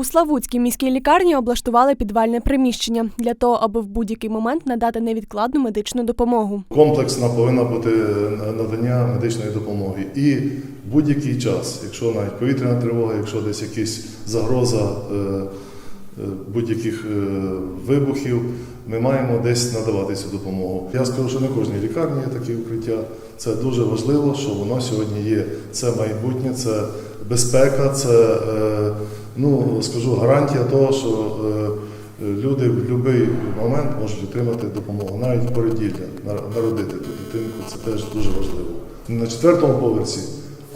У Славутській міській лікарні облаштували підвальне приміщення для того, аби в будь-який момент надати невідкладну медичну допомогу. Комплексна повинна бути надання медичної допомоги. І будь-який час, якщо навіть повітряна тривога, якщо десь якась загроза е, е, будь-яких е, вибухів, ми маємо десь надавати цю допомогу. Я скажу, що не кожній лікарні є такі укриття. Це дуже важливо, що воно сьогодні є. Це майбутнє, це безпека, це е, ну скажу гарантія того, що е, люди в будь-який момент можуть отримати допомогу, навіть породілля, нар- народити ту дитинку. Це теж дуже важливо. На четвертому поверсі,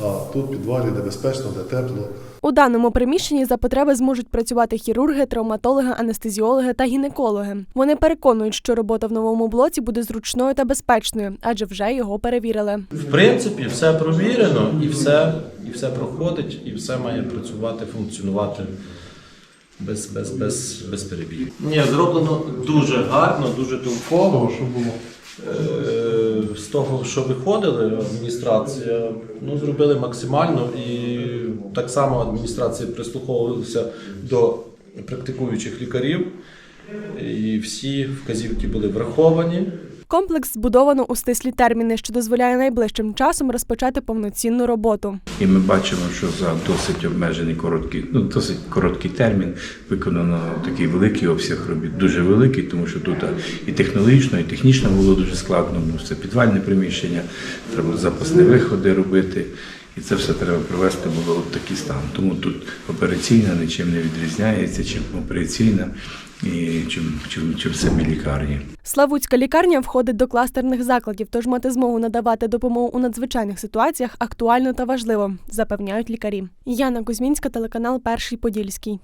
а тут підвалі, де безпечно, де тепло. У даному приміщенні за потреби зможуть працювати хірурги, травматологи, анестезіологи та гінекологи. Вони переконують, що робота в новому блоці буде зручною та безпечною, адже вже його перевірили. В принципі, все провірено і все, і все проходить, і все має працювати, функціонувати без, без, без, без перебігів. Ні, зроблено дуже гарно, дуже толково. Що було? З того, що виходили, адміністрація ну, зробили максимально, і так само адміністрація прислуховувалася до практикуючих лікарів, і всі вказівки були враховані. Комплекс збудовано у стислі терміни, що дозволяє найближчим часом розпочати повноцінну роботу. І ми бачимо, що за досить обмежений короткий, ну досить короткий термін виконано такий великий обсяг робіт, дуже великий, тому що тут і технологічно, і технічно було дуже складно. Ну, це підвальне приміщення, треба запасні виходи робити. І це все треба привести було в такий стан. Тому тут операційна нічим не відрізняється, чим операційна і чим, чим, чим самі лікарні. Славутська лікарня входить до кластерних закладів, тож мати змогу надавати допомогу у надзвичайних ситуаціях актуально та важливо, запевняють лікарі. Яна Кузьмінська, телеканал Перший Подільський.